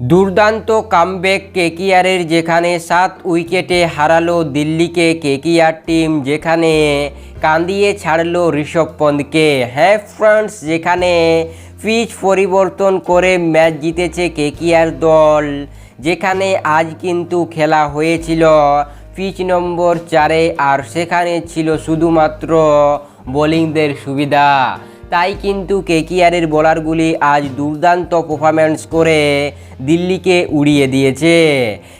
দুর্দান্ত কামব্যাক কেকিয়ারের যেখানে সাত উইকেটে হারালো দিল্লিকে কেকিয়ার টিম যেখানে কান্দিয়ে ছাড়লো ঋষভ পন্থকে। হ্যাঁ ফ্রান্স যেখানে পিচ পরিবর্তন করে ম্যাচ জিতেছে কেকিয়ার দল, যেখানে আজ কিন্তু খেলা হয়েছিল পিচ নম্বর চারে, আর সেখানে ছিল শুধুমাত্র বোলিংদের সুবিধা। তাই কিন্তু কেকিআরের বোলারগুলি আজ দুর্দান্ত পারফরম্যান্স করে দিল্লিকে উড়িয়ে দিয়েছে।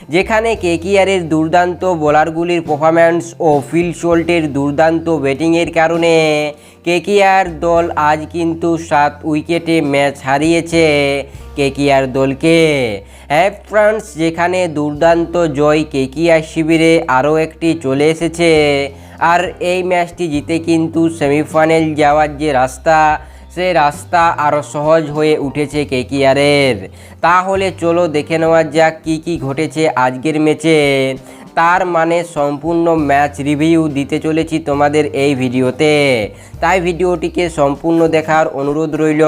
যেখানে কেকিআরের দুর্দান্ত বোলারগুলির পারফরম্যান্স ও ফিল শোল্টের দুর্দান্ত ব্যাটিংয়ের কারণে কেকিআর দল আজ কিন্তু সাত উইকেটে ম্যাচ হারিয়েছে। কেকিআর দলকে? হ্যাঁ ফ্রান্স, যেখানে দুর্দান্ত জয় কেকিয়ার শিবিরে আরও একটি চলে এসেছে। আর এই ম্যাচটি জিতে কিন্তু সেমিফাইনাল যাওয়ার যে রাস্তা, সে রাস্তা আরও সহজ হয়ে উঠেছে কেকিয়ারের তাহলে চলো দেখে নেওয়া যাক কী কী ঘটেছে আজকের ম্যাচে। তার মানে সম্পূর্ণ ম্যাচ রিভিউ দিতে চলেছি তোমাদের এই ভিডিওতে। তাই ভিডিওটিকে সম্পূর্ণ দেখার অনুরোধ রইল।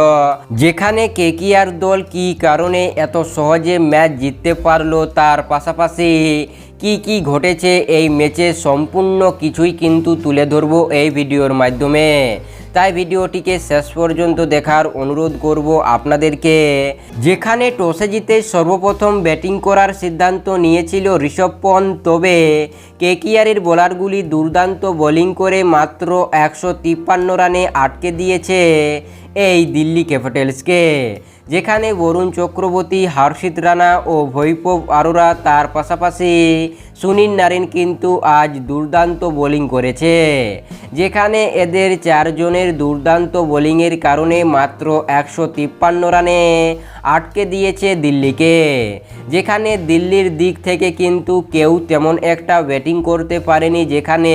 যেখানে কেকিআর দল কী কারণে এত সহজে ম্যাচ জিততে পারল তার পাশাপাশি কি কি ঘটেছে এই ম্যাচে সম্পূর্ণ কিছুই কিন্তু তুলে ধরবো এই ভিডিওর মাধ্যমে। তাই ভিডিওটিকে শেষ পর্যন্ত দেখার অনুরোধ করব আপনাদেরকে। যেখানে টসে জিতে সর্বপ্রথম ব্যাটিং করার সিদ্ধান্ত নিয়েছিল ঋষভ পন্থ তবে কেকিআরের বোলারগুলি দুর্দান্ত বোলিং করে মাত্র একশো তিপ্পান্ন রানে আটকে দিয়েছে এই দিল্লি ক্যাপিটালসকে। যেখানে বরুণ চক্রবর্তী, হর্ষিত রানা ও বৈভব আরোরা তার পাশাপাশি সুনীল নারিন কিন্তু আজ দুর্দান্ত বোলিং করেছে। যেখানে এদের চারজনের দুর্দান্ত বোলিংয়ের কারণে মাত্র একশো তিপ্পান্ন রানে আটকে দিয়েছে দিল্লিকে। যেখানে দিল্লির দিক থেকে কিন্তু কেউ তেমন একটা ব্যাটিং করতে পারেনি, যেখানে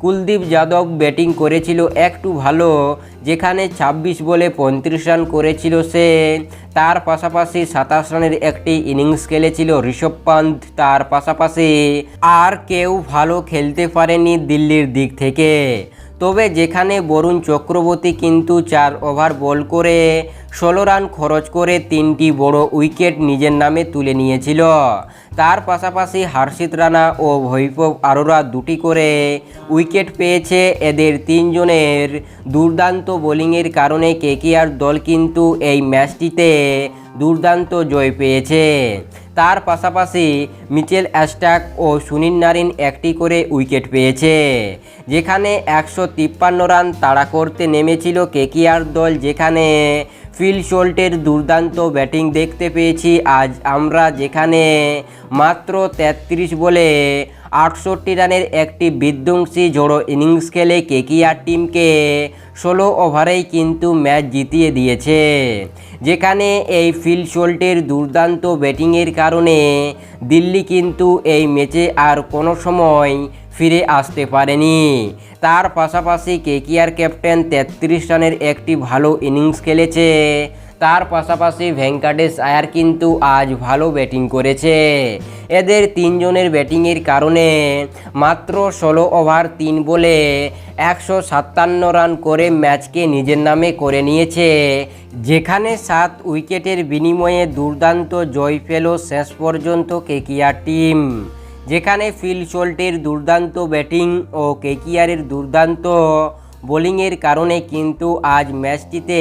কুলদীপ যাদব ব্যাটিং করেছিল একটু ভালো, যেখানে ২৬ বলে পঁয়ত্রিশ রান করেছিল সে। তার পাশাপাশি সাতাশ রানের একটি ইনিংস খেলেছিল ঋষভ পান্ত, তার পাশাপাশি আর কেউ ভালো খেলতে পারেনি দিল্লির দিক থেকে। তবে যেখানে বরুণ চক্রবর্তী কিন্তু চার ওভার বল করে ষোলো রান খরচ করে তিনটি বড় উইকেট নিজের নামে তুলে নিয়েছিল। তার পাশাপাশি হর্ষিত রানা ও বৈভব আরোরা দুটি করে উইকেট পেয়েছে এদের তিনজনের। দুর্দান্ত বোলিংয়ের কারণে কেকেআর দল কিন্তু এই ম্যাচটিতে দুর্দান্ত জয় পেয়েছে। তার পাশাপাশি মিচেল অ্যাস্টাক ও সুনীল নারিন একটি করে উইকেট পেয়েছে। যেখানে একশো তিপ্পান্ন রান তাড়া করতে নেমেছিল কেকিআর দল, যেখানে ফিল শোল্টের দুর্দান্ত ব্যাটিং দেখতে পেয়েছি আজ আমরা, যেখানে মাত্র তেত্রিশ বলে আটষট্টি রানের একটি বিধ্বংসী জোড়ো ইনিংস খেলে কেকিআর টিমকে ষোলো ওভারেই কিন্তু ম্যাচ জিতিয়ে দিয়েছে। যেখানে এই ফিল শোল্টের দুর্দান্ত ব্যাটিংয়ের কারণে দিল্লি কিন্তু এই ম্যাচে আর কোনো সময় ফিরে আসতে পারেনি। তার পাশাপাশি কেকিআর ক্যাপ্টেন তেত্রিশ রানের একটি ভালো ইনিংস খেলেছে। তার পাশাপাশি ভেঙ্কাটেশ আয়ার কিন্তু আজ ভালো ব্যাটিং করেছে। এদের তিনজনের ব্যাটিংয়ের কারণে মাত্র ষোলো ওভার, তিন বলে একশো সাতান্ন রান করে ম্যাচকে নিজের নামে করে নিয়েছে। যেখানে সাত উইকেটের বিনিময়ে দুর্দান্ত জয় পেল শেষ পর্যন্ত কেকিআর টিম। যেখানে ফিল শোল্টের দুর্দান্ত ব্যাটিং ও কেকিআরের দুর্দান্ত বোলিংয়ের কারণে কিন্তু আজ ম্যাচটিতে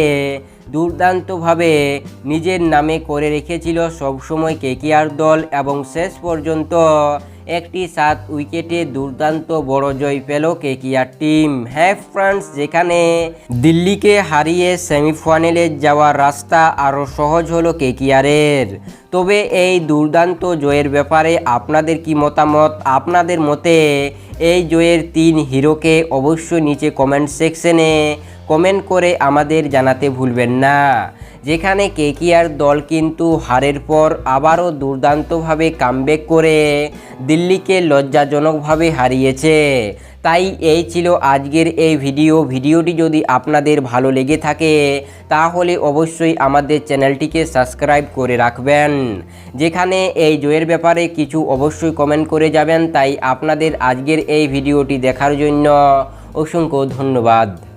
দুর্দান্তভাবে নিজের নামে করে রেখেছিল সবসময় কেকিআর দল এবং শেষ পর্যন্ত একটি সাত উইকেটে দুর্দান্ত বড় জয় পেল কেকিআর টিম। হ্যাঁ ফ্রান্স, যেখানে দিল্লিকে হারিয়ে সেমিফাইনালে যাওয়ার রাস্তা আরও সহজ হলো কেকিআরের। তবে এই দুর্দান্ত জয়ের ব্যাপারে আপনাদের কি মতামত? আপনাদের মতে এই জয়ের তিন হিরোকে অবশ্যই নিচে কমেন্ট সেকশনে কমেন্ট করে আমাদের জানাতে ভুলবেন না। যেখানে কেকিআর দল কিন্তু হারের পর আবারও দুর্দান্তভাবে কামব্যাক করে দিল্লিকে লজ্জাজনকভাবে হারিয়েছে। তাই এই ছিল আজকের এই ভিডিও। ভিডিওটি যদি আপনাদের ভালো লেগে থাকে, তাহলে অবশ্যই আমাদের চ্যানেলটিকে সাবস্ক্রাইব করে রাখবেন। যেখানে এই জয়ের ব্যাপারে কিছু অবশ্যই কমেন্ট করে যাবেন। তাই আপনাদের আজকের এই ভিডিওটি দেখার জন্য অসংখ্য ধন্যবাদ।